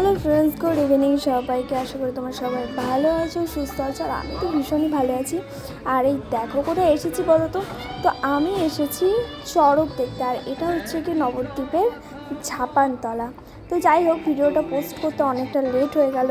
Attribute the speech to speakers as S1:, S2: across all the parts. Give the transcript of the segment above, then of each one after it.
S1: Hello friends good evening সবাইকে। আশা করি তোমার সবাই ভালো আছো, সুস্থ আছো, আর আমি তো ভীষণই ভালো আছি। আর এই দেখো কোথায় এসেছি বলো তো তো আমি এসেছি চড়ক দেখতে, আর এটা হচ্ছে কি নবদ্বীপের ঝাপানতলা। তো যাই হোক, ভিডিওটা পোস্ট করতে অনেকটা লেট হয়ে গেল,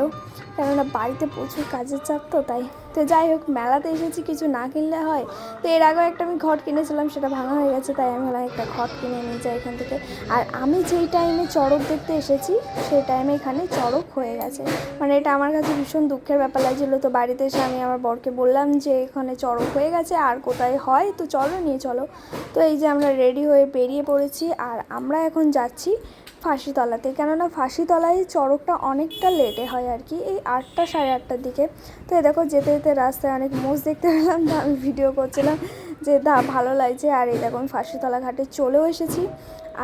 S1: কেননা বাড়িতে প্রচুর কাজের চাপ তো, তাই তো যাই হোক, মেলাতে এসেছি, কিছু না কিনলে হয়। তো এর আগেও একটা আমি ঘট কিনেছিলাম, সেটা ভাঙা হয়ে গেছে, তাই আমি ভাবলাম একটা ঘট কিনে নিয়ে যাই এখান থেকে। আর আমি যেই টাইমে চড়ক দেখতে এসেছি, সেই টাইমে এখানে চড়ক হয়ে গেছে। মানে এটা আমার কাছে ভীষণ দুঃখের ব্যাপার লাগছিল। তো বাড়িতে এসে আমি আমার বরকে বললাম যে, এখানে চড়ক হয়ে গেছে, আর কোথায় হয়, তো চলো, নিয়ে চলো। তো এই যে আমরা রেডি হয়ে বেরিয়ে পড়েছি, আর আমরা এখন যাচ্ছি ফাঁসিতলাতে। কেননা ফাঁসিতলায় চড়কটা অনেকটা লেটে হয় আর কি, এই আটটা সাড়ে আটটার দিকে। তো এই দেখো, যেতে যেতে রাস্তায় অনেক মোষ দেখতে পেলাম, তো আমি ভিডিও করছিলাম যে, দা, ভালো লাগছে। আর এই দেখো আমি ফাঁসিতলা ঘাটে চলেও এসেছি।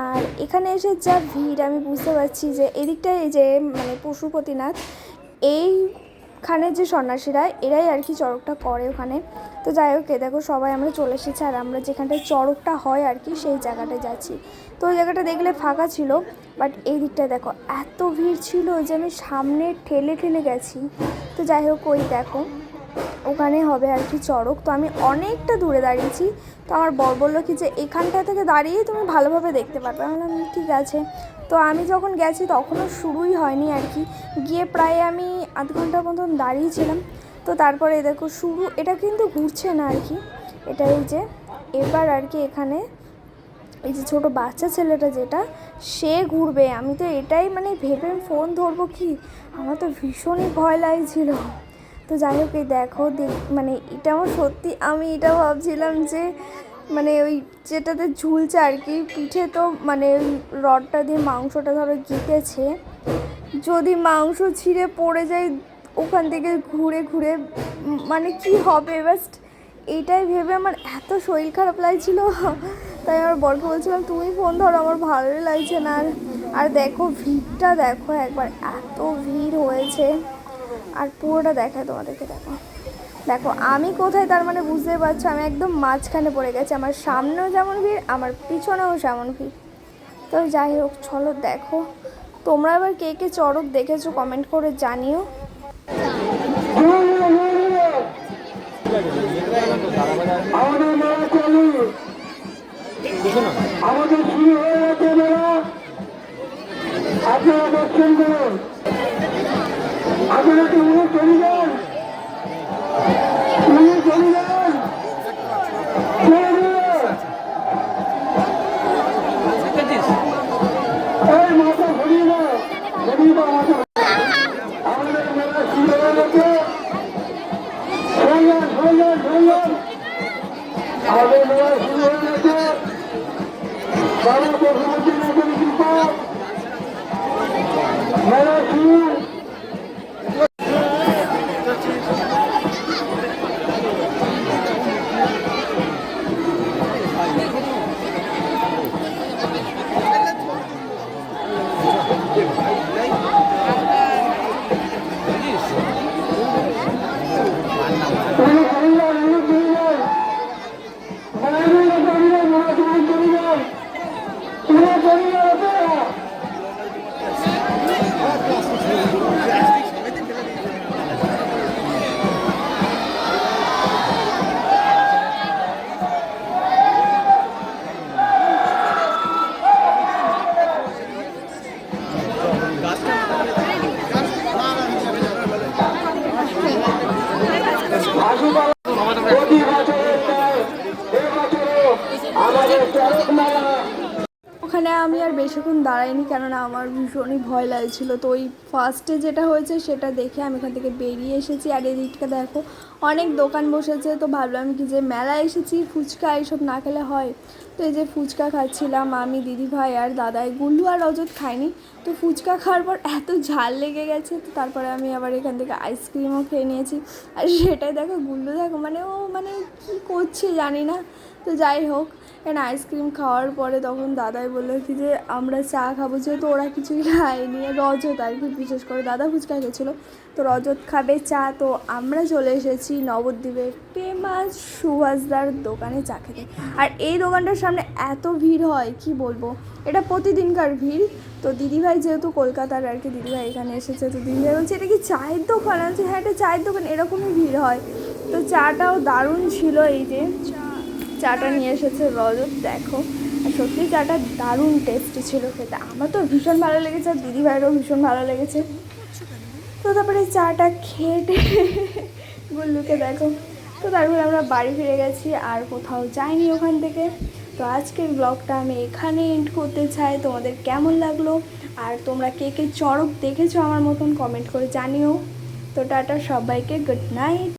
S1: আর এখানে এসে যা ভিড়, আমি বুঝতে পারছি যে এদিকটায় এই যে মানে পশুপতিনাথ, এইখানে যে সন্ন্যাসীরা, এরাই আর কি চড়কটা করে ওখানে। তো যাই হোক দেখো, সবাই আমরা চলে এসেছি, আর আমরা যেখানটায় চড়কটা হয় আর কি, সেই জায়গাটায় যাচ্ছি। তো ওই জায়গাটা দেখলে ফাঁকা ছিল, বাট এই দিকটায় দেখো, এত ভিড় ছিল যে, আমি সামনে ঠেলে ঠেলে গেছি। তো যাই হোক, ওই দেখো। ওখানে হবে আর কি চড়ক। তো আমি অনেকটা দূরে দাঁড়িয়েছি। তো আমার বর বলল কি যে, এখানটা থেকে দাঁড়িয়ে তুমি ভালোভাবে দেখতে পারবে। আমি বললাম, ঠিক আছে। তো আমি যখন গেছি তখনও শুরুই হয়নি আর কি। গিয়ে প্রায় আমি আধ ঘণ্টার মতন দাঁড়িয়েছিলাম। তো তারপরে দেখো শুরু, এটা কিন্তু ঘুরছে না আর কি। এটা এই যে, এবার আর কি এখানে এই যে ছোটো বাচ্চা ছেলেটা যেটা, সে ঘুরবে। আমি তো এটাই মানে ভেবে ফোন ধরবো কি? আমার তো ভীষণই ভয় লাগছিল। তো যাই হোক, এই দেখো মানে এটা আমার সত্যি, আমি এটা ভাবছিলাম যে মানে ওই যেটাতে ঝুলছে আর কি, পিঠে তো মানে রডটা দিয়ে মাংসটা ধরো গেঁথেছে। যদি মাংস ছিঁড়ে পড়ে যায় ওখান থেকে ঘুরে ঘুরে মানে কি হবে? বাস্ট এইটাই ভেবে আমার এত শরীর খারাপ লাগছিল। তাই আমার বরকে বলছিলাম, তুমি ফোন ধরো, আমার ভালোই লাগছে না। আর দেখো, ভিড়টা দেখো, একবার এত ভিড় হয়েছে। আর পুরোটা দেখায় তোমাদেরকে, দেখো। দেখো, আমি কোথায় তার মানে বুঝতে পারছ? আমি একদম মাঝখানে পড়ে গেছি। আমার সামনেও যেমন ভিড়, আমার পিছনেও সেমন ভিড়। তো যাই হোক, চলো দেখো। তোমরা এবার কে কে চড়ক দেখেছ কমেন্ট করে জানিও।
S2: আমাদের শুরু হয়ে গেছে আপনারা দর্শন করুন। উনি চলে যান। উনি চলে যান। মাথা ঘুরিয়ে দাও ঘুরিয়ে দাও মাথা। আমাদের মেলা শুরু হয়ে গেছে বাবা বসুমতী
S1: ওখানে আমি আর বেশিক্ষণ দাঁড়াইনি, কেননা আমার ভীষণই ভয় লাগছিল। তো ওই ফার্স্টে যেটা হয়েছে সেটা দেখে আমি এখান থেকে বেরিয়ে এসেছি। আর এদিকটা দেখো, অনেক দোকান বসেছে। তো ভাবলাম কি যে মেলা এসেছি, ফুচকা এইসব না খেলে হয়। তো এই যে ফুচকা খাচ্ছিলাম আমি দিদি ভাই আর দাদাই। গুল্লু আর রজত খাইনি তো ফুচকা খাওয়ার পর এত ঝাল লেগে গেছে, তো তারপরে আমি আবার এখান থেকে আইসক্রিমও খেয়ে নিয়েছি। আর সেটাই দেখো গুল্লু দেখো মানে ও মানে কী করছে জানি না। তো যাই হোক, এখানে আইসক্রিম খাওয়ার পরে তখন দাদাই বলল কি যে, আমরা চা খাব, যেহেতু ওরা কিছুই খায়নি। রজত আর কি, বিশেষ করে দাদা ফুচকা খেয়েছিলো। তো রজত খাবে চা, তো আমরা চলে এসেছি নবদ্বীপের ফেমাস সুভাষদার দোকানে চা খেতে। আর এই দোকানটার সামনে এত ভিড় হয়, কি বলব? এটা প্রতিদিনকার ভিড়। তো দিদিভাই যেহেতু কলকাতার আর কি দিদিভাই এখানে এসেছে, তো দিদিভাই বলছে, এটা কি চায়ের দোকান? আছে হ্যাঁ এটা চায়ের দোকান, এরকমই ভিড় হয়। তো চাটাও দারুণ ছিল এই যে। চাটা নিয়ে এসেছে রজত, দেখো। সত্যি চাটা দারুণ টেস্টি ছিল খেতে। আমার তো ভীষণ ভালো লেগেছে, আর দিদিভাইয়েরও ভীষণ ভালো লেগেছে। তো তারপরে চাটা খেটে গুল্লুকে দেখো। তো তারপরে আমরা বাড়ি ফিরে গেছি, আর কোথাও যাইনি ওখান থেকে। তো আজকের ব্লগটা আমি এখানে এন্ড করতে চাই। তোমাদের কেমন লাগল? আর তোমরা কে কে চড়ক দেখেছ আমার মতন কমেন্ট করে জানিও। তো টাটা, সবাইকে গুড নাইট